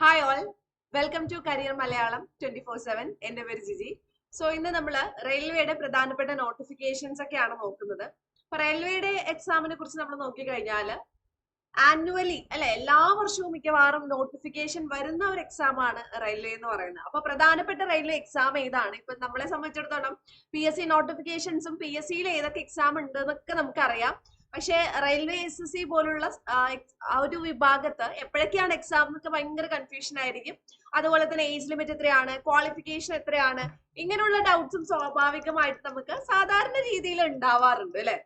Hi all welcome to career Malayalam twenty four seven എന്റെ പേര് Jiji. So ഇന്ന് നമ്മൾ റെയിൽവേയുടെ പ്രധാനപ്പെട്ട നോട്ടിഫിക്കേഷൻസ് ഒക്കെയാണ് നോക്കുന്നത്. അപ്പൊ റെയിൽവേയുടെ എക്സാമിനെ കുറിച്ച് നമ്മൾ നോക്കിക്കഴിഞ്ഞാൽ ആനുവലി അല്ലെ എല്ലാ വർഷവും മിക്കവാറും നോട്ടിഫിക്കേഷൻ വരുന്ന ഒരു എക്സാം ആണ് റെയിൽവേ എന്ന് പറയുന്നത്. അപ്പൊ പ്രധാനപ്പെട്ട റെയിൽവേ എക്സാം ഏതാണ്? ഇപ്പൊ നമ്മളെ സംബന്ധിച്ചിടത്തോളം പി എസ് സി നോട്ടിഫിക്കേഷൻസും പി എസ് സിയിൽ ഏതൊക്കെ എക്സാം ഉണ്ട് എന്നൊക്കെ നമുക്കറിയാം. പക്ഷേ റെയിൽവേ എസ് എസ് സി പോലുള്ള ആ, ഒരു വിഭാഗത്ത് എപ്പോഴൊക്കെയാണ് എക്സാം എന്നൊക്കെ ഭയങ്കര കൺഫ്യൂഷൻ ആയിരിക്കും. അതുപോലെ തന്നെ ഏജ് ലിമിറ്റ് എത്രയാണ് ക്വാളിഫിക്കേഷൻ എത്രയാണ് ഇങ്ങനെയുള്ള ഡൗട്ട്സും സ്വാഭാവികമായിട്ട് നമുക്ക് സാധാരണ രീതിയിൽ ഉണ്ടാവാറുണ്ട് അല്ലെ?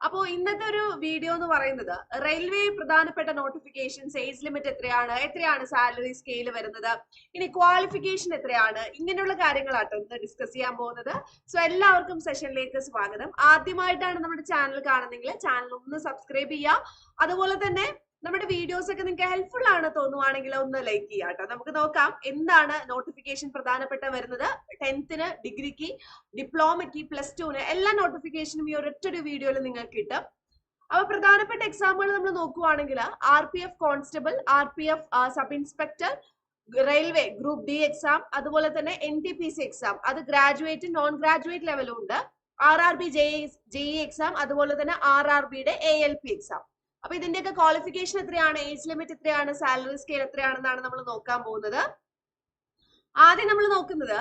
അപ്പോ ഇന്നത്തെ ഒരു വീഡിയോ എന്ന് പറയുന്നത് റെയിൽവേ പ്രധാനപ്പെട്ട നോട്ടിഫിക്കേഷൻ ഏജ് ലിമിറ്റ് എത്രയാണ് എത്രയാണ് സാലറി സ്കെയിൽ വരുന്നത് ഇനി ക്വാളിഫിക്കേഷൻ എത്രയാണ് ഇങ്ങനെയുള്ള കാര്യങ്ങളാട്ടോ ഇന്ന് ഡിസ്കസ് ചെയ്യാൻ പോകുന്നത്. സോ എല്ലാവർക്കും സെഷനിലേക്ക് സ്വാഗതം. ആദ്യമായിട്ടാണ് നമ്മുടെ ചാനൽ കാണുന്നെങ്കിൽ ചാനൽ ഒന്ന് സബ്സ്ക്രൈബ് ചെയ്യുക. അതുപോലെ തന്നെ നമ്മുടെ വീഡിയോസ് ഒക്കെ നിങ്ങൾക്ക് ഹെൽപ്ഫുൾ ആണ് തോന്നുവാണെങ്കിൽ ഒന്ന് ലൈക്ക് ചെയ്യുക കേട്ടോ നമുക്ക് നോക്കാം എന്താണ് നോട്ടിഫിക്കേഷൻ പ്രധാനപ്പെട്ട വരുന്നത്. ടെൻത്തിന് ഡിഗ്രിക്ക് ഡിപ്ലോമയ്ക്ക് പ്ലസ് ടുവിന് എല്ലാ നോട്ടിഫിക്കേഷനും ഈ ഒരൊറ്റൊരു വീഡിയോയിൽ നിങ്ങൾക്ക് കിട്ടും. അപ്പൊ പ്രധാനപ്പെട്ട എക്സാമുകൾ നമ്മൾ നോക്കുവാണെങ്കിൽ R P F constable R P F sub inspector railway group D exam അതുപോലെ തന്നെ N T P C exam അത് ഗ്രാജുവേറ്റ് നോൺ ഗ്രാജുവേറ്റ് ലെവലും ഉണ്ട്. R R B J JE exam അതുപോലെ തന്നെ ആർ ആർ ബിയുടെ എ എൽ പി എക്സാം അപ്പൊ ഇതിന്റെയൊക്കെ ക്വാളിഫിക്കേഷൻ എത്രയാണ്? ഏജ് ലിമിറ്റ് എത്രയാണ്? സാലറി സ്കെയിൽ എത്രയാണെന്നാണ് നമ്മൾ നോക്കാൻ പോകുന്നത്. ആദ്യം നമ്മൾ നോക്കുന്നത്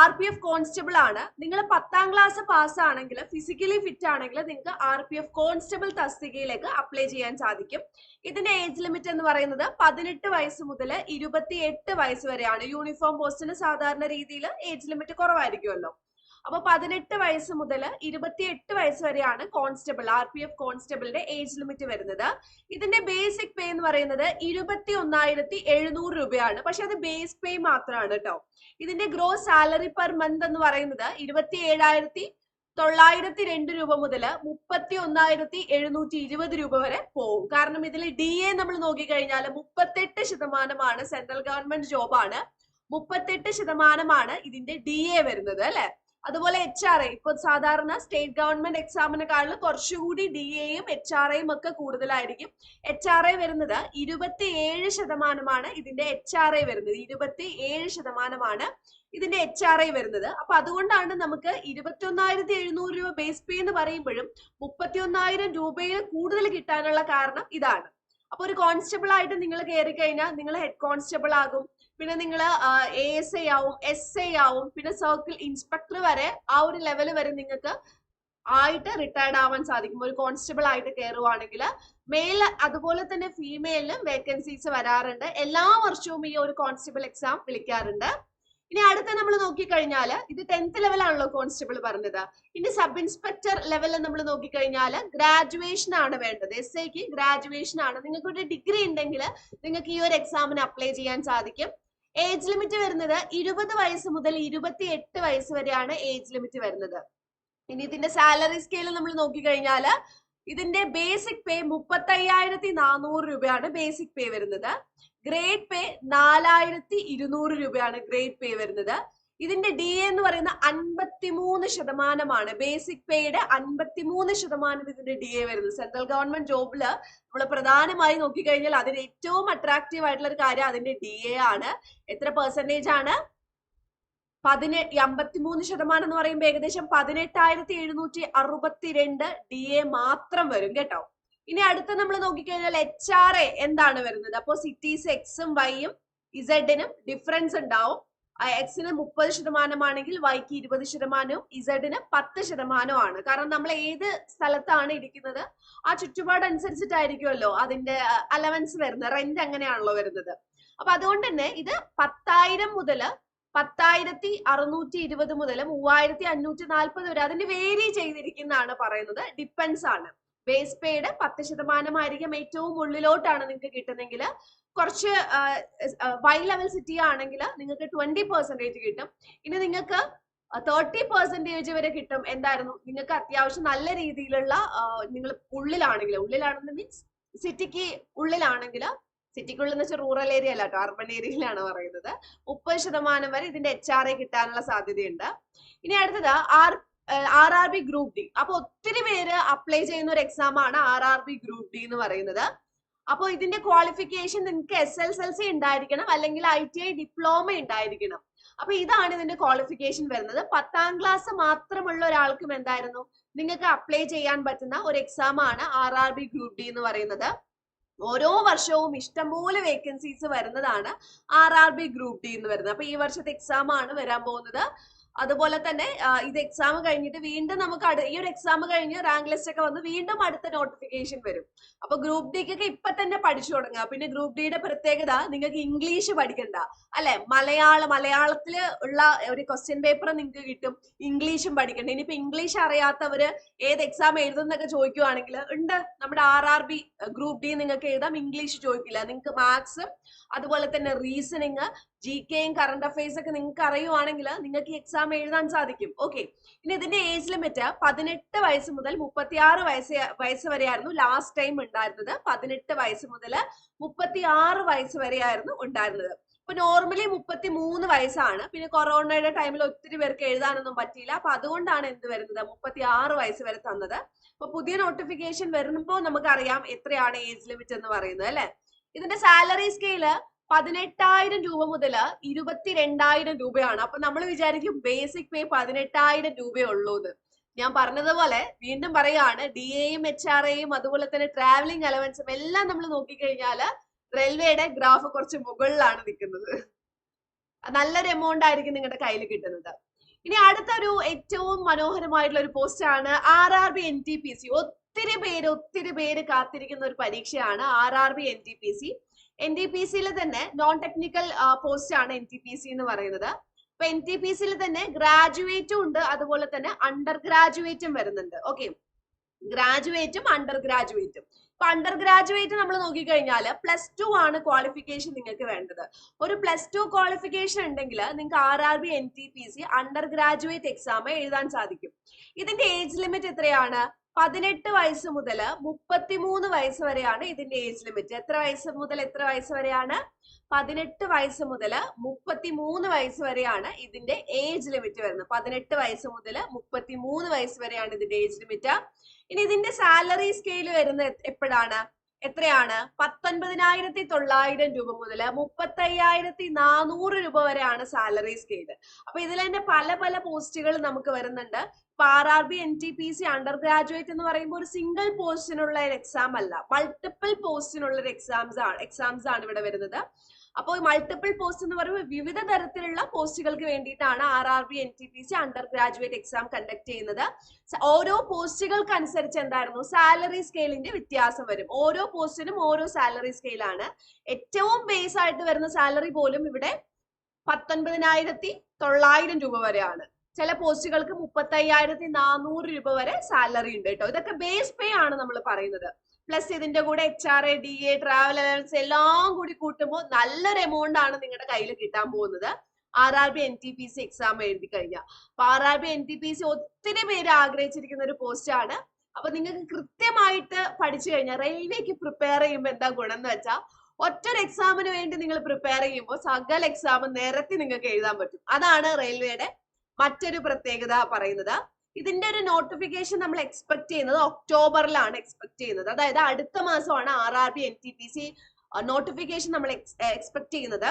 ആർ പി എഫ് കോൺസ്റ്റബിൾ ആണ്. നിങ്ങൾ പത്താം ക്ലാസ് പാസ് ആണെങ്കിൽ ഫിസിക്കലി ഫിറ്റ് ആണെങ്കിൽ നിങ്ങൾക്ക് ആർ പി എഫ് കോൺസ്റ്റബിൾ തസ്തികയിലേക്ക് അപ്ലൈ ചെയ്യാൻ സാധിക്കും. ഇതിന്റെ ഏജ് ലിമിറ്റ് എന്ന് പറയുന്നത് പതിനെട്ട് വയസ്സ് മുതൽ ഇരുപത്തി എട്ട് വയസ്സ് വരെയാണ്. യൂണിഫോം പോസ്റ്റിന് സാധാരണ രീതിയിൽ ഏജ് ലിമിറ്റ് കുറവായിരിക്കുമല്ലോ. അപ്പൊ പതിനെട്ട് വയസ്സ് മുതൽ ഇരുപത്തിയെട്ട് വയസ്സ് വരെയാണ് കോൺസ്റ്റബിൾ ആർ പി എഫ് കോൺസ്റ്റബിളിന്റെ ഏജ് ലിമിറ്റ് വരുന്നത്. ഇതിന്റെ ബേസിക് പേ എന്ന് പറയുന്നത് ഇരുപത്തി ഒന്നായിരത്തി എഴുന്നൂറ് രൂപയാണ്. പക്ഷെ അത് ബേസ് പേ മാത്രമാണ് കേട്ടോ ഇതിന്റെ ഗ്രോസ് സാലറി പെർ മന്ത് എന്ന് പറയുന്നത് ഇരുപത്തി ഏഴായിരത്തി തൊള്ളായിരത്തി രണ്ട് രൂപ മുതൽ മുപ്പത്തി ഒന്നായിരത്തി എഴുന്നൂറ്റി ഇരുപത് രൂപ വരെ പോകും കാരണം ഇതിൽ ഡി എ നമ്മൾ നോക്കിക്കഴിഞ്ഞാൽ മുപ്പത്തെട്ട് ശതമാനമാണ് സെൻട്രൽ ഗവൺമെന്റ് ജോബാണ്. മുപ്പത്തെട്ട് ശതമാനമാണ് ഇതിന്റെ ഡി എ വരുന്നത് അല്ലെ? അതുപോലെ എച്ച് ആർ ഐ ഇപ്പൊ സാധാരണ സ്റ്റേറ്റ് ഗവൺമെന്റ് എക്സാമിനെക്കാളും കുറച്ചുകൂടി ഡി എയും എച്ച് ആർ ഐയും ഒക്കെ കൂടുതലായിരിക്കും. എച്ച് ആർ ഐ വരുന്നത് ഇരുപത്തി ഏഴ് ശതമാനമാണ് ഇതിന്റെ എച്ച് ആർ ഐ വരുന്നത്. ഇരുപത്തി ഏഴ് ശതമാനമാണ് ഇതിന്റെ എച്ച് ആർ ഐ വരുന്നത്. അപ്പൊ അതുകൊണ്ടാണ് നമുക്ക് ഇരുപത്തി ഒന്നായിരത്തി എഴുന്നൂറ് രൂപ ബേസ് പേ എന്ന് പറയുമ്പോഴും മുപ്പത്തി ഒന്നായിരം രൂപയിൽ കൂടുതൽ കിട്ടാനുള്ള കാരണം ഇതാണ്. അപ്പൊ ഒരു കോൺസ്റ്റബിൾ ആയിട്ട് നിങ്ങൾ കയറി കഴിഞ്ഞാൽ നിങ്ങൾ ഹെഡ് കോൺസ്റ്റബിൾ ആകും. പിന്നെ നിങ്ങൾ എ എസ് ഐ ആവും എസ് ഐ ആവും. പിന്നെ സർക്കിൾ ഇൻസ്പെക്ടർ വരെ ആ ഒരു ലെവൽ വരെ നിങ്ങൾക്ക് ആയിട്ട് റിട്ടയർഡ് ആവാൻ സാധിക്കും. ഒരു കോൺസ്റ്റബിൾ ആയിട്ട് കയറുവാണെങ്കിൽ മെയിൽ അതുപോലെ തന്നെ ഫീമെയിലും വേക്കൻസീസ് വരാറുണ്ട്. എല്ലാ വർഷവും ഈ ഒരു കോൺസ്റ്റബിൾ എക്സാം വിളിക്കാറുണ്ട്. ഇനി അടുത്ത നമ്മൾ നോക്കിക്കഴിഞ്ഞാൽ ഇത് ടെൻത്ത് ലെവലാണല്ലോ കോൺസ്റ്റബിൾ പറഞ്ഞത്. ഇനി സബ് ഇൻസ്പെക്ടർ ലെവലിൽ നമ്മൾ നോക്കിക്കഴിഞ്ഞാൽ ഗ്രാജുവേഷൻ ആണ് വേണ്ടത്. എസ് ഐക്ക് ഗ്രാജുവേഷൻ ആണ്. നിങ്ങൾക്ക് ഒരു ഡിഗ്രി ഉണ്ടെങ്കിൽ നിങ്ങൾക്ക് ഈ ഒരു എക്സാമിന് അപ്ലൈ ചെയ്യാൻ സാധിക്കും. ഏജ് ലിമിറ്റ് വരുന്നത് ഇരുപത് വയസ്സ് മുതൽ ഇരുപത്തി എട്ട് വയസ്സ് വരെയാണ് ഏജ് ലിമിറ്റ് വരുന്നത്. ഇനി ഇതിന്റെ സാലറി സ്കെയിൽ നമ്മൾ നോക്കിക്കഴിഞ്ഞാൽ ഇതിന്റെ ബേസിക് പേ മുപ്പത്തയ്യായിരത്തി നാനൂറ് രൂപയാണ് ബേസിക് പേ വരുന്നത്. ഗ്രേഡ് പേ നാലായിരത്തി ഇരുന്നൂറ് രൂപയാണ് ഗ്രേഡ് പേ വരുന്നത്. ഇതിന്റെ ഡി എന്ന് പറയുന്ന അൻപത്തിമൂന്ന് ശതമാനമാണ്. ബേസിക് പേയുടെ അൻപത്തിമൂന്ന് ശതമാനം ഇതിന്റെ ഡി എ വരുന്നത്. സെൻട്രൽ ഗവൺമെന്റ് ജോബിൽ നമ്മൾ പ്രധാനമായി നോക്കിക്കഴിഞ്ഞാൽ അതിന് ഏറ്റവും അട്രാക്റ്റീവ് ആയിട്ടുള്ള ഒരു കാര്യം അതിന്റെ ഡി എ ആണ്. എത്ര പെർസെന്റേജ് ആണ്? പതിനെട്ട് അമ്പത്തിമൂന്ന് ശതമാനം എന്ന് പറയുമ്പോൾ ഏകദേശം പതിനെട്ടായിരത്തി എഴുന്നൂറ്റി അറുപത്തിരണ്ട് ഡി എ മാത്രം വരും കേട്ടോ. ഇനി അടുത്ത നമ്മൾ നോക്കിക്കഴിഞ്ഞാൽ എച്ച് ആർ എ എന്താണ് വരുന്നത്? അപ്പോൾ സിറ്റീസ് എക്സും വൈയും ഇസഡിനും ഡിഫറൻസ് ഉണ്ടാവും. എക്സിന് മുപ്പത് ശതമാനമാണെങ്കിൽ വൈക്ക് ഇരുപത് ശതമാനവും ഇസഡിന് പത്ത് ആണ് കാരണം നമ്മൾ ഏത് സ്ഥലത്താണ് ഇരിക്കുന്നത്? ആ ചുറ്റുപാട് അനുസരിച്ചിട്ടായിരിക്കുമല്ലോ അതിന്റെ അലവൻസ് വരുന്നത്. റെന്റ് അങ്ങനെയാണല്ലോ വരുന്നത്. അപ്പൊ അതുകൊണ്ട് തന്നെ ഇത് പത്തായിരം മുതൽ പത്തായിരത്തി അറുന്നൂറ്റി ഇരുപത് മുതൽ മൂവായിരത്തി അഞ്ഞൂറ്റി നാൽപ്പത് വരെ അതിന് വേരി ചെയ്തിരിക്കുന്നതാണ് പറയുന്നത്. ഡിപ്പെൻസ് ആണ്. ബേസ് പേയുടെ പത്ത് ശതമാനമായിരിക്കും ഏറ്റവും ഉള്ളിലോട്ടാണ് നിങ്ങൾക്ക് കിട്ടുന്നെങ്കിൽ കുറച്ച് വൈ ലെവൽ സിറ്റി ആണെങ്കിൽ നിങ്ങൾക്ക് ട്വന്റി പെർസെന്റേജ് കിട്ടും. ഇനി നിങ്ങൾക്ക് തേർട്ടി പെർസെന്റേജ് വരെ കിട്ടും. എന്തായിരുന്നു? നിങ്ങൾക്ക് അത്യാവശ്യം നല്ല രീതിയിലുള്ള നിങ്ങൾ ഉള്ളിലാണെങ്കിൽ ഉള്ളിലാണെന്ന് മീൻസ് സിറ്റിക്ക് ഉള്ളിലാണെങ്കിൽ സിറ്റിക്കുള്ളിൽ എന്ന് വെച്ചാൽ റൂറൽ ഏരിയ അല്ല കേട്ടോ അർബൻ ഏരിയയിലാണ് പറയുന്നത്. മുപ്പത് ശതമാനം വരെ ഇതിന്റെ എച്ച് ആർ എ കിട്ടാനുള്ള സാധ്യതയുണ്ട്. ഇനി അടുത്തത് R R R B group D അപ്പൊ ഒത്തിരി പേര് അപ്ലൈ ചെയ്യുന്ന ഒരു എക്സാം ആണ് R R B group D എന്ന് പറയുന്നത്. അപ്പോൾ ഇതിന്റെ ക്വാളിഫിക്കേഷൻ നിങ്ങൾക്ക് എസ് എൽ എൽ സി ഉണ്ടായിരിക്കണം അല്ലെങ്കിൽ ഐ ടി ഐ ഡിപ്ലോമ ഉണ്ടായിരിക്കണം. അപ്പൊ ഇതാണ് ഇതിന്റെ ക്വാളിഫിക്കേഷൻ വരുന്നത്. പത്താം ക്ലാസ് മാത്രമുള്ള ഒരാൾക്കും എന്തായിരുന്നു? നിങ്ങൾക്ക് അപ്ലൈ ചെയ്യാൻ പറ്റുന്ന ഒരു എക്സാം ആണ് R R B group D എന്ന് പറയുന്നത്. ഓരോ വർഷവും ഇഷ്ടംപോലെ വേക്കൻസീസ് വരുന്നതാണ് R R B group D എന്ന് വരുന്നത്. അപ്പൊ ഈ വർഷത്തെ എക്സാം ആണ് വരാൻ പോകുന്നത്. അതുപോലെ തന്നെ ഇത് എക്സാം കഴിഞ്ഞിട്ട് വീണ്ടും നമുക്ക് ഈ ഒരു എക്സാം കഴിഞ്ഞ് റാങ്ക് ലിസ്റ്റ് ഒക്കെ വന്ന് വീണ്ടും അടുത്ത നോട്ടിഫിക്കേഷൻ വരും. അപ്പൊ ഗ്രൂപ്പ് ഡിക്കൊക്കെ ഇപ്പൊ തന്നെ പഠിച്ചു തുടങ്ങുക. പിന്നെ ഗ്രൂപ്പ് ഡിയുടെ പ്രത്യേകത നിങ്ങൾക്ക് ഇംഗ്ലീഷ് പഠിക്കണ്ട. അല്ലെ? മലയാളം മലയാളത്തിൽ ഉള്ള ഒരു ക്വസ്റ്റ്യൻ പേപ്പർ നിങ്ങൾക്ക് കിട്ടും. ഇംഗ്ലീഷും പഠിക്കണ്ട. ഇനിയിപ്പോ ഇംഗ്ലീഷ് അറിയാത്തവര് ഏത് എക്സാം എഴുതുന്നൊക്കെ ചോദിക്കുവാണെങ്കിൽ ഉണ്ട്. നമ്മുടെ R R B group D നിങ്ങൾക്ക് എഴുതാം. ഇംഗ്ലീഷ് ചോദിക്കില്ല. നിങ്ങൾക്ക് മാത്സും അതുപോലെ തന്നെ റീസണിങ് ജി കെയും കറണ്ട് അഫയേഴ്സ് ഒക്കെ നിങ്ങൾക്ക് അറിയുവാണെങ്കിൽ നിങ്ങൾക്ക് എക്സാം എഴുതാൻ സാധിക്കും. ഓക്കെ ഇനി ഇതിന്റെ ഏജ് ലിമിറ്റ് പതിനെട്ട് വയസ്സ് മുതൽ മുപ്പത്തിയാറ് വയസ്സ് വയസ്സ് വരെയായിരുന്നു ലാസ്റ്റ് ടൈം ഉണ്ടായിരുന്നത്. പതിനെട്ട് വയസ്സ് മുതൽ മുപ്പത്തിയാറ് വയസ്സ് വരെയായിരുന്നു ഉണ്ടായിരുന്നത്. ഇപ്പൊ നോർമലി മുപ്പത്തി മൂന്ന് വയസ്സാണ്. പിന്നെ കൊറോണയുടെ ടൈമിൽ ഒത്തിരി പേർക്ക് എഴുതാനൊന്നും പറ്റിയില്ല. അപ്പൊ അതുകൊണ്ടാണ് എന്ത് വരുന്നത്? മുപ്പത്തി ആറ് വയസ്സ് വരെ തന്നത്. അപ്പൊ പുതിയ നോട്ടിഫിക്കേഷൻ വരുമ്പോൾ നമുക്കറിയാം എത്രയാണ് ഏജ് ലിമിറ്റ് എന്ന് പറയുന്നത് അല്ലെ? ഇതിന്റെ സാലറി സ്കെയിൽ പതിനെട്ടായിരം രൂപ മുതൽ ഇരുപത്തിരണ്ടായിരം രൂപയാണ്. അപ്പൊ നമ്മൾ വിചാരിക്കും ബേസിക് പേ പതിനെട്ടായിരം രൂപയേ ഉള്ളൂ എന്ന് ഞാൻ പറഞ്ഞതുപോലെ വീണ്ടും പറയാണ് ഡി എയും എച്ച് ആർ എയും അതുപോലെ തന്നെ ട്രാവലിംഗ് അലവൻസും എല്ലാം നമ്മൾ നോക്കിക്കഴിഞ്ഞാൽ റെയിൽവേയുടെ ഗ്രാഫ് കുറച്ച് മുകളിലാണ് നിൽക്കുന്നത് നല്ലൊരു എമൗണ്ട് ആയിരിക്കും നിങ്ങളുടെ കയ്യിൽ കിട്ടുന്നത്. ഇനി അടുത്തൊരു ഏറ്റവും മനോഹരമായിട്ടുള്ള ഒരു പോസ്റ്റ് ആണ് R R B N T P C ഒത്തിരി പേര് ഒത്തിരി പേര് കാത്തിരിക്കുന്ന ഒരു പരീക്ഷയാണ് R R B N T P C N T P സിയിൽ തന്നെ നോൺ ടെക്നിക്കൽ പോസ്റ്റ് ആണ് എൻ ടി പി സി എന്ന് പറയുന്നത്. അപ്പൊ എൻ ടി പി സിയിൽ തന്നെ ഗ്രാജുവേറ്റും ഉണ്ട്. അതുപോലെ തന്നെ അണ്ടർ ഗ്രാജുവേറ്റും വരുന്നുണ്ട്. ഓക്കെ ഗ്രാജുവേറ്റും അണ്ടർ ഗ്രാജുവേറ്റും ഇപ്പൊ അണ്ടർ ഗ്രാജുവേറ്റ് നമ്മൾ നോക്കിക്കഴിഞ്ഞാൽ പ്ലസ് ടു ആണ് ക്വാളിഫിക്കേഷൻ നിങ്ങൾക്ക് വേണ്ടത്. ഒരു പ്ലസ് ടു ക്വാളിഫിക്കേഷൻ ഉണ്ടെങ്കിൽ നിങ്ങൾക്ക് R R B N T P C under graduate exam എഴുതാൻ സാധിക്കും. ഇതിന്റെ ഏജ് ലിമിറ്റ് എത്രയാണ്? പതിനെട്ട് വയസ്സ് മുതൽ മുപ്പത്തിമൂന്ന് വയസ്സ് വരെയാണ് ഇതിന്റെ ഏജ് ലിമിറ്റ് എത്ര വയസ്സ് മുതൽ എത്ര വയസ്സ് വരെയാണ്? പതിനെട്ട് വയസ്സ് മുതൽ മുപ്പത്തിമൂന്ന് വയസ്സ് വരെയാണ് ഇതിന്റെ ഏജ് ലിമിറ്റ് വരുന്നത്. പതിനെട്ട് വയസ്സ് മുതൽ മുപ്പത്തിമൂന്ന് വയസ്സ് വരെയാണ് ഇതിന്റെ ഏജ് ലിമിറ്റ് ഇനി ഇതിന്റെ സാലറി സ്കെയിൽ വരുന്നത് എപ്പോഴാണ്? എത്രയാണ്? പത്തൊൻപതിനായിരത്തി തൊള്ളായിരം രൂപ മുതൽ മുപ്പത്തയ്യായിരത്തി നാനൂറ് രൂപ വരെയാണ് സാലറി സ്കെയിൽ അപ്പൊ ഇതിൽ തന്നെ പല പല പോസ്റ്റുകൾ നമുക്ക് വരുന്നുണ്ട്. ഇപ്പൊ R R B N T P C under graduate എന്ന് പറയുമ്പോൾ ഒരു സിംഗിൾ പോസ്റ്റിനുള്ള ഒരു എക്സാം അല്ല മൾട്ടിപ്പിൾ പോസ്റ്റിനുള്ള ഒരു എക്സാംസ് ആണ് എക്സാംസ് ആണ് ഇവിടെ വരുന്നത്. അപ്പോൾ മൾട്ടിപ്പിൾ പോസ്റ്റ് എന്ന് പറയുമ്പോൾ വിവിധ തരത്തിലുള്ള പോസ്റ്റുകൾക്ക് വേണ്ടിയിട്ടാണ് R R B N T P C under graduate exam conduct ചെയ്യുന്നത് ഓരോ പോസ്റ്റുകൾക്ക് അനുസരിച്ച് എന്തായിരുന്നു? സാലറി സ്കെയിലിന്റെ വ്യത്യാസം വരും. ഓരോ പോസ്റ്റിനും ഓരോ സാലറി സ്കെയിലാണ് ഏറ്റവും ബേസ് ആയിട്ട് വരുന്ന സാലറി പോലും ഇവിടെ പത്തൊൻപതിനായിരത്തി തൊള്ളായിരം രൂപ വരെയാണ്. ചില പോസ്റ്റുകൾക്ക് മുപ്പത്തി അയ്യായിരത്തി നാനൂറ് രൂപ വരെ സാലറി ഉണ്ട് കേട്ടോ. ഇതൊക്കെ ബേസ് പേ ആണ് നമ്മൾ പറയുന്നത്. പ്ലസ് ഇതിന്റെ കൂടെ H R A D A travel allowance എല്ലാം കൂടി കൂട്ടുമ്പോൾ നല്ലൊരു എമൗണ്ട് ആണ് നിങ്ങളുടെ കയ്യിൽ കിട്ടാൻ പോകുന്നത്. R R B N T P C exam എഴുതി കഴിഞ്ഞാൽ അപ്പൊ R R B N T P C ഒത്തിരി പേര് ആഗ്രഹിച്ചിരിക്കുന്ന ഒരു പോസ്റ്റ് ആണ്. അപ്പൊ നിങ്ങൾക്ക് കൃത്യമായിട്ട് പഠിച്ചു കഴിഞ്ഞാൽ റെയിൽവേക്ക് പ്രിപ്പയർ ചെയ്യുമ്പോൾ എന്താ ഗുണം എന്ന് വെച്ചാൽ ഒറ്റൊരു എക്സാമിന് വേണ്ടി നിങ്ങൾ പ്രിപ്പയർ ചെയ്യുമ്പോൾ സകൽ എക്സാം നിരത്തി നിങ്ങൾക്ക് എഴുതാൻ പറ്റും. അതാണ് റെയിൽവേയുടെ മറ്റൊരു പ്രത്യേകത പറയുന്നത് ഇതിന്റെ ഒരു നോട്ടിഫിക്കേഷൻ നമ്മൾ എക്സ്പെക്ട് ചെയ്യുന്നത് ഒക്ടോബറിലാണ് എക്സ്പെക്ട് ചെയ്യുന്നത്. അതായത് അടുത്ത മാസമാണ് R R B N T P C notification നമ്മൾ എക്സ്പെക്ട് ചെയ്യുന്നത്.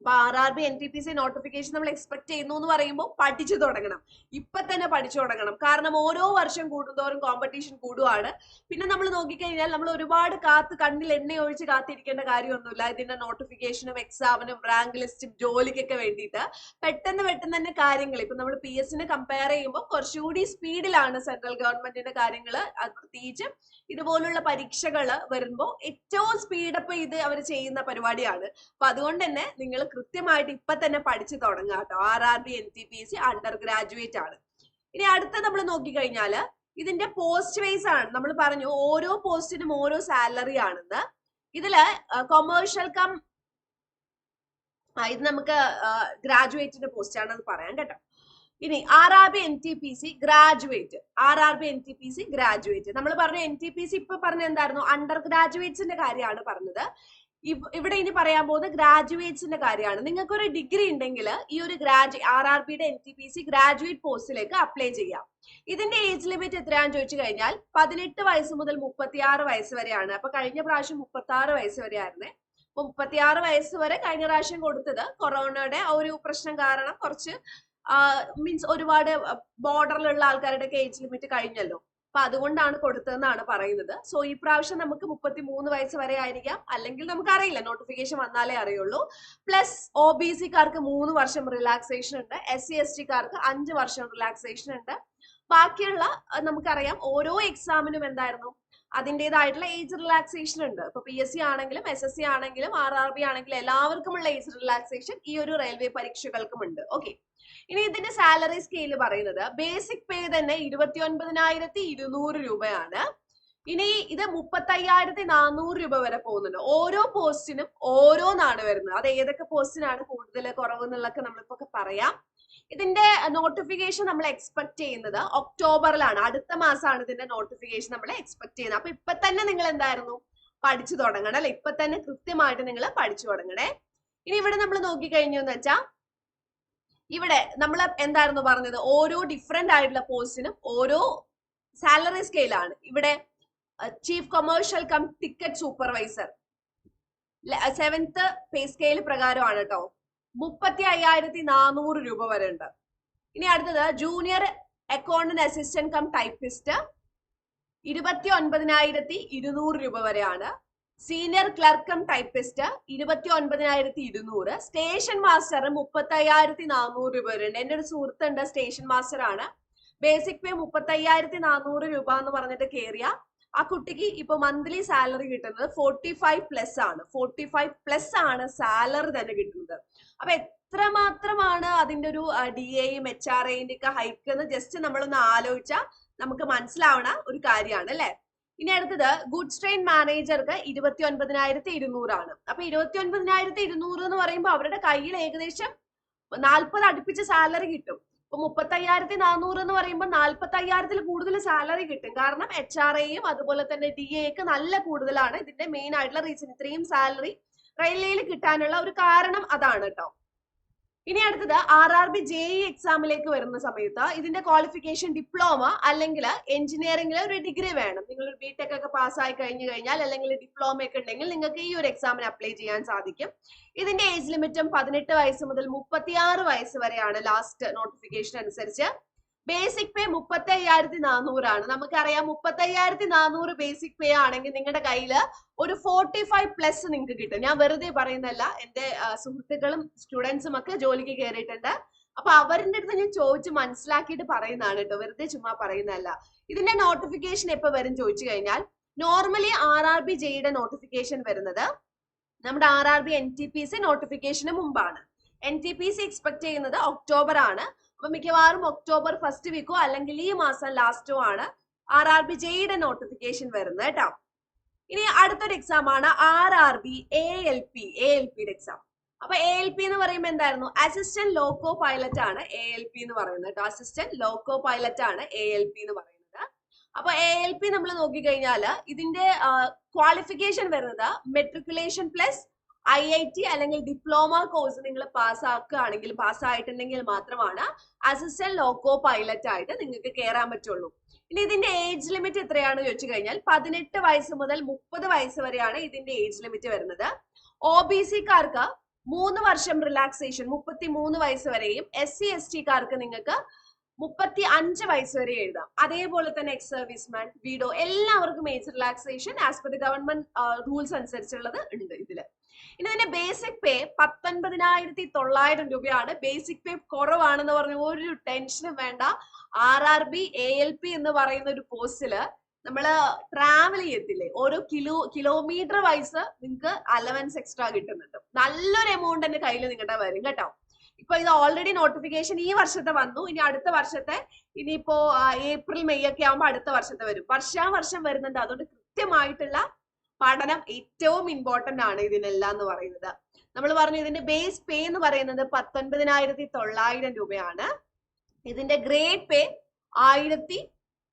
അപ്പൊ R R B N T P C notification നമ്മൾ എക്സ്പെക്ട് ചെയ്യുന്നു എന്ന് പറയുമ്പോൾ പഠിച്ചു തുടങ്ങണം. ഇപ്പൊ തന്നെ പഠിച്ചു തുടങ്ങണം. കാരണം ഓരോ വർഷം കൂടുന്തോറും കോമ്പറ്റീഷൻ കൂടുവാണ്. പിന്നെ നമ്മൾ നോക്കിക്കഴിഞ്ഞാൽ നമ്മൾ ഒരുപാട് കാത്ത് കണ്ണിൽ എണ്ണ ഒഴിച്ച് കാത്തിരിക്കേണ്ട കാര്യമൊന്നുമില്ല. ഇതിന്റെ നോട്ടിഫിക്കേഷനും എക്സാമിനും റാങ്ക് ലിസ്റ്റും ജോലിക്കൊക്കെ വേണ്ടിയിട്ട് പെട്ടെന്ന് പെട്ടെന്ന് തന്നെ കാര്യങ്ങൾ. ഇപ്പൊ നമ്മൾ പി എസിനെ കമ്പയർ ചെയ്യുമ്പോൾ കുറച്ചുകൂടി സ്പീഡിലാണ് സെൻട്രൽ ഗവൺമെന്റിന്റെ കാര്യങ്ങൾ പ്രത്യേകിച്ച് ഇതുപോലുള്ള പരീക്ഷകൾ വരുമ്പോൾ ഏറ്റവും സ്പീഡപ്പ് ഇത് അവർ ചെയ്യുന്ന പരിപാടിയാണ്. അപ്പൊ അതുകൊണ്ട് തന്നെ നിങ്ങൾ കൃത്യമായിട്ട് ഇപ്പൊ തന്നെ പഠിച്ചു തുടങ്ങുക കേട്ടോ. R R B N T P C under graduate ആണ്. ഇനി അടുത്ത നമ്മൾ നോക്കിക്കഴിഞ്ഞാൽ ഇതിന്റെ പോസ്റ്റ് വൈസ് ആണ്. നമ്മൾ പറഞ്ഞു ഓരോ പോസ്റ്റിനും ഓരോ സാലറി ആണെന്ന്. ഇതിൽ കൊമേഴ്ഷ്യൽ കം ഇത് നമുക്ക് ഗ്രാജുവേറ്റിന്റെ പോസ്റ്റ് ആണെന്ന് പറയാം കേട്ടോ. ഇനി R R B N T P C graduate R R B N T P C graduate നമ്മൾ പറഞ്ഞു എൻ ടി പി സി ഇപ്പൊ പറഞ്ഞ എന്തായിരുന്നു? അണ്ടർ ഗ്രാജുവേറ്റ്സിന്റെ കാര്യമാണ് പറഞ്ഞത്. ഇവിടെ ഇനി പറയാൻ പോകുന്നത് ഗ്രാജുവേറ്റ്സിന്റെ കാര്യമാണ്. നിങ്ങൾക്ക് ഒരു ഡിഗ്രി ഉണ്ടെങ്കിൽ ഈ ഒരു ഗ്രാജു ആർ ആർ ബിയുടെ N T P C graduate പോസ്റ്റിലേക്ക് അപ്ലൈ ചെയ്യാം. ഇതിന്റെ ഏജ് ലിമിറ്റ് എത്രയാണെന്ന് ചോദിച്ചു കഴിഞ്ഞാൽ പതിനെട്ട് വയസ്സ് മുതൽ മുപ്പത്തി ആറ് വയസ്സ് വരെയാണ്. അപ്പൊ കഴിഞ്ഞ പ്രാവശ്യം മുപ്പത്തി ആറ് വയസ്സ് വരെ ആയിരുന്നേ. അപ്പൊ മുപ്പത്തി ആറ് വയസ്സ് വരെ കഴിഞ്ഞ പ്രാവശ്യം കൊടുത്തത് കൊറോണയുടെ ഒരു പ്രശ്നം കാരണം കുറച്ച് മീൻസ് ഒരുപാട് ബോർഡറിലുള്ള ആൾക്കാരുടെ ഏജ് ലിമിറ്റ് കഴിഞ്ഞല്ലോ. അപ്പൊ അതുകൊണ്ടാണ് കൊടുത്തതെന്നാണ് പറയുന്നത്. സോ ഈ പ്രാവശ്യം നമുക്ക് മുപ്പത്തി മൂന്ന് വയസ്സ് വരെ ആയിരിക്കാം. അല്ലെങ്കിൽ നമുക്ക് അറിയില്ല നോട്ടിഫിക്കേഷൻ വന്നാലേ അറിയുള്ളൂ. പ്ലസ് ഒ ബി സിക്കാർക്ക് മൂന്ന് വർഷം റിലാക്സേഷൻ ഉണ്ട്. എസ് സി എസ് ടിക്കാർക്ക് അഞ്ച് വർഷം റിലാക്സേഷൻ ഉണ്ട്. ബാക്കിയുള്ള നമുക്കറിയാം ഓരോ എക്സാമിനും എന്തായിരുന്നു? അതിന്റെതായിട്ടുള്ള ഏജ് റിലാക്സേഷൻ ഉണ്ട്. ഇപ്പൊ പി എസ് സി ആണെങ്കിലും എസ് എസ് സി ആണെങ്കിലും ആർ ആർ ബി ആണെങ്കിലും എല്ലാവർക്കുമുള്ള ഏജ് റിലാക്സേഷൻ ഈ ഒരു റെയിൽവേ പരീക്ഷകൾക്കും ഉണ്ട് ഓക്കെ ഇനി ഇതിന്റെ സാലറി സ്കെയിൽ പറയുന്നത് ബേസിക് പേ തന്നെ ഇരുപത്തി ഒൻപതിനായിരത്തി ഇരുന്നൂറ് രൂപയാണ്. ഇനി ഇത് മുപ്പത്തയ്യായിരത്തി നാനൂറ് രൂപ വരെ പോകുന്നുണ്ട്. ഓരോ പോസ്റ്റിനും ഓരോന്നാണ് വരുന്നത്. അത് ഏതൊക്കെ പോസ്റ്റിനാണ് കൂടുതൽ കുറവ് എന്നുള്ളതൊക്കെ നമ്മളിപ്പോ പറയാം. ഇതിന്റെ നോട്ടിഫിക്കേഷൻ നമ്മൾ എക്സ്പെക്ട് ചെയ്യുന്നത് ഒക്ടോബറിലാണ്. അടുത്ത മാസമാണ് ഇതിന്റെ നോട്ടിഫിക്കേഷൻ നമ്മൾ എക്സ്പെക്ട് ചെയ്യുന്നത്. അപ്പൊ ഇപ്പൊ തന്നെ നിങ്ങൾ എന്തായിരുന്നു പഠിച്ചു തുടങ്ങണം അല്ലെ? ഇപ്പൊ തന്നെ കൃത്യമായിട്ട് നിങ്ങൾ പഠിച്ചു തുടങ്ങണേ. ഇനി ഇവിടെ നമ്മൾ നോക്കിക്കഴിഞ്ഞു എന്ന് വെച്ചാൽ ഇവിടെ നമ്മൾ എന്തായിരുന്നു പറഞ്ഞത്? ഓരോ ഡിഫറെന്റ് ആയിട്ടുള്ള പോസ്റ്റിനും ഓരോ സാലറി സ്കെയിലാണ് ഇവിടെ chief commercial cum ticket supervisor seventh pay scale പ്രകാരമാണ് കേട്ടോ മുപ്പത്തി അയ്യായിരത്തി നാനൂറ് രൂപ വരെ ഉണ്ട്. ഇനി അടുത്തത് junior accountant assistant cum typist ഇരുപത്തി ഒൻപതിനായിരത്തി ഇരുന്നൂറ് രൂപ വരെയാണ്. സീനിയർ ക്ലർക്കും ടൈപ്പിസ്റ്റ് ഇരുപത്തി ഒൻപതിനായിരത്തി ഇരുന്നൂറ് സ്റ്റേഷൻ മാസ്റ്റർ മുപ്പത്തി അയ്യായിരത്തി നാനൂറ് രൂപ വരുന്നുണ്ട്. എന്റെ ഒരു സുഹൃത്തുണ്ട് സ്റ്റേഷൻ മാസ്റ്റർ ആണ്. ബേസിക് പേ മുപ്പത്തി അയ്യായിരത്തി നാനൂറ് രൂപ എന്ന് പറഞ്ഞിട്ട് കയറിയ ആ കുട്ടിക്ക് ഇപ്പൊ മന്ത്ലി സാലറി കിട്ടുന്നത് ഫോർട്ടി ഫൈവ് പ്ലസ് ആണ്. ഫോർട്ടി ഫൈവ് പ്ലസ് ആണ് സാലറി തന്നെ കിട്ടുന്നത്. അപ്പൊ എത്രമാത്രമാണ് അതിന്റെ ഒരു ഡി എയും എച്ച് ആർ എന്റെ ഒക്കെ ഹൈക്ക് എന്ന് ജസ്റ്റ് നമ്മളൊന്ന് ആലോചിച്ചാൽ നമുക്ക് മനസ്സിലാവണ ഒരു കാര്യമാണ് അല്ലെ? ഇനി അടുത്തത് ഗുഡ്സ് ട്രെയിൻ മാനേജർക്ക് ഇരുപത്തി ഒൻപതിനായിരത്തി ഇരുന്നൂറാണ് അപ്പൊ ഇരുപത്തി ഒൻപതിനായിരത്തി ഇരുന്നൂറ് എന്ന് പറയുമ്പോൾ അവരുടെ കയ്യിൽ ഏകദേശം നാൽപ്പത് അടുപ്പിച്ച് സാലറി കിട്ടും. ഇപ്പൊ മുപ്പത്തി അയ്യായിരത്തി നാനൂറ് എന്ന് പറയുമ്പോൾ നാൽപ്പത്തി അയ്യായിരത്തിൽ കൂടുതൽ സാലറി കിട്ടും. കാരണം എച്ച് ആർ എയും അതുപോലെ തന്നെ ഡി എ ഒക്കെ നല്ല കൂടുതലാണ്. ഇതിന്റെ മെയിൻ ആയിട്ടുള്ള റീസൺ ഇത്രയും സാലറി റെയിൽവേയിൽ കിട്ടാനുള്ള ഒരു കാരണം അതാണ് കേട്ടോ ഇനി അടുത്തത് R R B J E എക്സാമിലേക്ക് വരുന്ന സമയത്ത് ഇതിന്റെ ക്വാളിഫിക്കേഷൻ ഡിപ്ലോമ അല്ലെങ്കിൽ എഞ്ചിനീയറിംഗിലെ ഒരു ഡിഗ്രി വേണം. നിങ്ങൾ ഒരു ബിടെക് ഒക്കെ പാസ്സായി കഴിഞ്ഞു കഴിഞ്ഞാൽ അല്ലെങ്കിൽ ഡിപ്ലോമ ഒക്കെ ഉണ്ടെങ്കിൽ നിങ്ങൾക്ക് ഈ ഒരു എക്സാമിന് അപ്ലൈ ചെയ്യാൻ സാധിക്കും. ഇതിന്റെ ഏജ് ലിമിറ്റും പതിനെട്ട് വയസ്സ് മുതൽ മുപ്പത്തിയാറ് വയസ്സ് വരെയാണ് ലാസ്റ്റ് നോട്ടിഫിക്കേഷൻ അനുസരിച്ച് ബേസിക് പേ മുപ്പത്തി അയ്യായിരത്തി നാനൂറാണ് നമുക്കറിയാം മുപ്പത്തി അയ്യായിരത്തി നാനൂറ് ബേസിക് പേ ആണെങ്കിൽ നിങ്ങളുടെ കയ്യിൽ ഒരു ഫോർട്ടി ഫൈവ് പ്ലസ് നിങ്ങൾക്ക് കിട്ടും. ഞാൻ വെറുതെ പറയുന്നല്ല എന്റെ സുഹൃത്തുക്കളും സ്റ്റുഡൻസും ഒക്കെ ജോലിക്ക് കയറിയിട്ടുണ്ട് അപ്പൊ അവരുടെ അടുത്ത് ഞാൻ ചോദിച്ച് മനസ്സിലാക്കിയിട്ട് പറയുന്നതാണ് കേട്ടോ. വെറുതെ ചുമ്മാ പറയുന്നതല്ല. ഇതിന്റെ നോട്ടിഫിക്കേഷൻ എപ്പോ വരും ചോദിച്ചു കഴിഞ്ഞാൽ നോർമലി ആർ ആർ ബി ജെയുടെ നോട്ടിഫിക്കേഷൻ വരുന്നത് നമ്മുടെ R R B N T P C നോട്ടിഫിക്കേഷന് മുമ്പാണ്. N T P C expect ചെയ്യുന്നത് ഒക്ടോബർ ആണ്. അപ്പൊ മിക്കവാറും ഒക്ടോബർ ഫസ്റ്റ് വീക്കോ അല്ലെങ്കിൽ ഈ മാസം ലാസ്റ്റോ ആണ് ആർ ആർ ബി ജെയുടെ നോട്ടിഫിക്കേഷൻ വരുന്നത് കേട്ടോ. ഇനി അടുത്തൊരു എക്സാം ആണ് R R B A L P A L പിയുടെ എക്സാം അപ്പൊ എ എൽ പി എന്ന് പറയുമ്പോൾ എന്തായിരുന്നു? അസിസ്റ്റന്റ് ലോക്കോ പൈലറ്റ് ആണ് എ എൽ പി എന്ന് പറയുന്നത് കേട്ടോ. അസിസ്റ്റന്റ് ലോക്കോ പൈലറ്റ് ആണ് എ എൽ പി എന്ന് പറയുന്നത്. അപ്പൊ എ എൽ പി നമ്മൾ നോക്കിക്കഴിഞ്ഞാൽ ഇതിന്റെ ക്വാളിഫിക്കേഷൻ വരുന്നത് matriculation plus I I T അല്ലെങ്കിൽ ഡിപ്ലോമ കോഴ്സ് നിങ്ങൾ പാസ്സാക്കുകയാണെങ്കിൽ പാസ്സായിട്ടുണ്ടെങ്കിൽ മാത്രമാണ് അസിസ്റ്റന്റ് ലോക്കോ പൈലറ്റ് ആയിട്ട് നിങ്ങൾക്ക് കയറാൻ പറ്റുള്ളൂ. ഇനി ഇതിന്റെ ഏജ് ലിമിറ്റ് എത്രയാണ് ചോദിച്ചു കഴിഞ്ഞാൽ പതിനെട്ട് വയസ്സ് മുതൽ മുപ്പത് വയസ്സ് വരെയാണ് ഇതിന്റെ ഏജ് ലിമിറ്റ് വരുന്നത്. ഒ ബി സിക്കാർക്ക് മൂന്ന് വർഷം റിലാക്സേഷൻ മുപ്പത്തി മൂന്ന് വയസ്സ് വരെയും എസ് സി എസ് ടിക്കാർക്ക് നിങ്ങൾക്ക് മുപ്പത്തി അഞ്ച് വയസ്സ് വരെ എഴുതാം. അതേപോലെ തന്നെ എക്സ് സർവീസ്മാൻ വീഡോ എല്ലാവർക്കും age relaxation as per the government rules അനുസരിച്ചുള്ളത് ഉണ്ട് ഇതിൽ. ഇനി ഇതിന്റെ ബേസിക് പേ പത്തൊൻപതിനായിരത്തി തൊള്ളായിരം രൂപയാണ്. ബേസിക് പേ കുറവാണെന്ന് പറഞ്ഞ ഒരു ടെൻഷനും വേണ്ട. R R B A L P എന്ന് പറയുന്ന ഒരു പോസ്റ്റിൽ നമ്മൾ ട്രാവൽ ചെയ്യത്തില്ലേ? ഓരോ കിലോ കിലോമീറ്റർ വൈസ് നിങ്ങൾക്ക് അലവൻസ് എക്സ്ട്രാ കിട്ടുന്നുണ്ട്. നല്ലൊരു എമൗണ്ട് എന്റെ കയ്യിൽ നിങ്ങളുടെ വരും കേട്ടോ. ഇപ്പൊ ഇത് ഓൾറെഡി നോട്ടിഫിക്കേഷൻ ഈ വർഷത്തെ വന്നു. ഇനി അടുത്ത വർഷത്തെ ഇനിയിപ്പോ ഏപ്രിൽ മെയ് ഒക്കെ ആകുമ്പോൾ അടുത്ത വർഷത്തെ വരും. വർഷാവർഷം വരുന്നുണ്ട്. അതുകൊണ്ട് കൃത്യമായിട്ടുള്ള പഠനം ഏറ്റവും ഇമ്പോർട്ടന്റ് ആണ് ഇതിനെല്ലാം എന്ന് പറയുന്നത്. നമ്മൾ പറഞ്ഞു ഇതിന്റെ ബേസ് പേ എന്ന് പറയുന്നത് പത്തൊൻപതിനായിരത്തി തൊള്ളായിരം രൂപയാണ്. ഇതിന്റെ ഗ്രേഡ് പേ ആയിരത്തി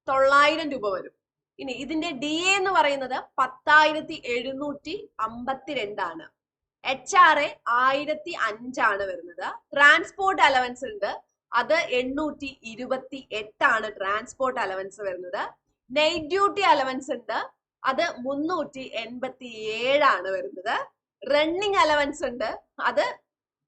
തൊള്ളായിരം രൂപ വരും. ഇനി ഇതിന്റെ ഡി എ എന്ന് പറയുന്നത് പത്തായിരത്തി എഴുന്നൂറ്റി അമ്പത്തിരണ്ടാണ് എച്ച് ആർ എ ആയിരത്തി അഞ്ചാണ് വരുന്നത്. ട്രാൻസ്പോർട്ട് അലവൻസ് ഉണ്ട്. അത് എണ്ണൂറ്റി ഇരുപത്തി എട്ടാണ് ട്രാൻസ്പോർട്ട് അലവൻസ് വരുന്നത്. നൈറ്റ് ഡ്യൂട്ടി അലവൻസ് ഉണ്ട്. അത് മുന്നൂറ്റി എൺപത്തി ഏഴാണ് വരുന്നത്. റണ്ണിങ് അലവൻസ് ഉണ്ട്. അത്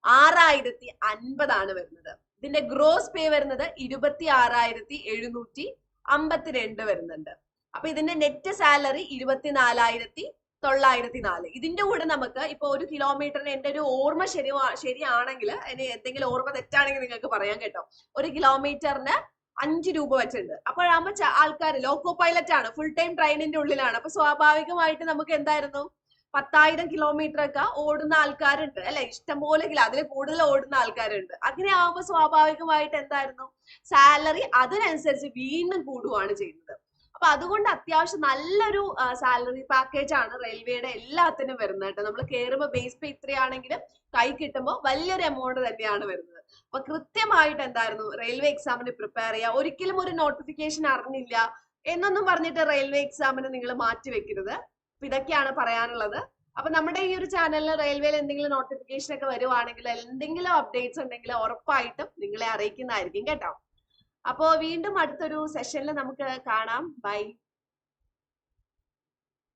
ആറായിരത്തി അൻപതാണ് വരുന്നത്. ഇതിന്റെ ഗ്രോസ് പേ വരുന്നത് ഇരുപത്തി ആറായിരത്തി എഴുന്നൂറ്റി അമ്പത്തിരണ്ട് വരുന്നുണ്ട്. അപ്പൊ ഇതിന്റെ നെറ്റ് സാലറി ഇരുപത്തിനാലായിരത്തി തൊള്ളായിരത്തി നാല് ഇതിന്റെ കൂടെ നമുക്ക് ഇപ്പൊ ഒരു കിലോമീറ്ററിന് എന്റെ ഒരു ഓർമ്മ ശരി ശരിയാണെങ്കിൽ എന്നെ എന്തെങ്കിലും ഓർമ്മ തെറ്റാണെങ്കിൽ നിങ്ങൾക്ക് പറയാം കേട്ടോ. ഒരു കിലോമീറ്ററിന് അഞ്ച് രൂപ വെച്ചിട്ടുണ്ട്. അപ്പോഴാകുമ്പോ ആൾക്കാർ ലോക്കോ പൈലറ്റ് ആണ്. ഫുൾ ടൈം ട്രെയിനിന്റെ ഉള്ളിലാണ്. അപ്പൊ സ്വാഭാവികമായിട്ട് നമുക്ക് എന്തായിരുന്നു? പത്തായിരം കിലോമീറ്റർ ഒക്കെ ഓടുന്ന ആൾക്കാരുണ്ട്. അല്ലെ? ഇഷ്ടംപോലെ കിലോ അതിൽ കൂടുതൽ ഓടുന്ന ആൾക്കാരുണ്ട്. അങ്ങനെ ആവുമ്പോൾ സ്വാഭാവികമായിട്ട് എന്തായിരുന്നു? സാലറി അതിനനുസരിച്ച് വീണ്ടും കൂടുകയാണ് ചെയ്യുന്നത്. അപ്പൊ അതുകൊണ്ട് അത്യാവശ്യം നല്ലൊരു സാലറി പാക്കേജ് ആണ് റെയിൽവേയുടെ എല്ലാത്തിനും വരുന്നത് കേട്ടോ. നമ്മൾ കയറുമ്പോൾ ബേസ് പേ ഇത്രയാണെങ്കിലും കൈ കിട്ടുമ്പോൾ വലിയൊരു എമൗണ്ട് തന്നെയാണ് വരുന്നത്. അപ്പൊ കൃത്യമായിട്ട് എന്തായിരുന്നു? റെയിൽവേ എക്സാമിന് പ്രിപ്പയർ ചെയ്യുക ഒരിക്കലും ഒരു നോട്ടിഫിക്കേഷൻ അറിഞ്ഞില്ല എന്നൊന്നും പറഞ്ഞിട്ട് റെയിൽവേ എക്സാമിന് നിങ്ങൾ മാറ്റി വെക്കരുത്. അപ്പൊ ഇതൊക്കെയാണ് പറയാനുള്ളത്. അപ്പൊ നമ്മുടെ ഈ ഒരു ചാനലിൽ റെയിൽവേയിൽ എന്തെങ്കിലും നോട്ടിഫിക്കേഷൻ ഒക്കെ വരുവാണെങ്കിൽ എന്തെങ്കിലും അപ്ഡേറ്റ്സ് ഉണ്ടെങ്കിൽ ഉറപ്പായിട്ടും നിങ്ങളെ അറിയിക്കുന്നതായിരിക്കും കേട്ടോ. അപ്പോ വീണ്ടും അടുത്തൊരു സെഷനിൽ നമുക്ക് കാണാം. ബൈ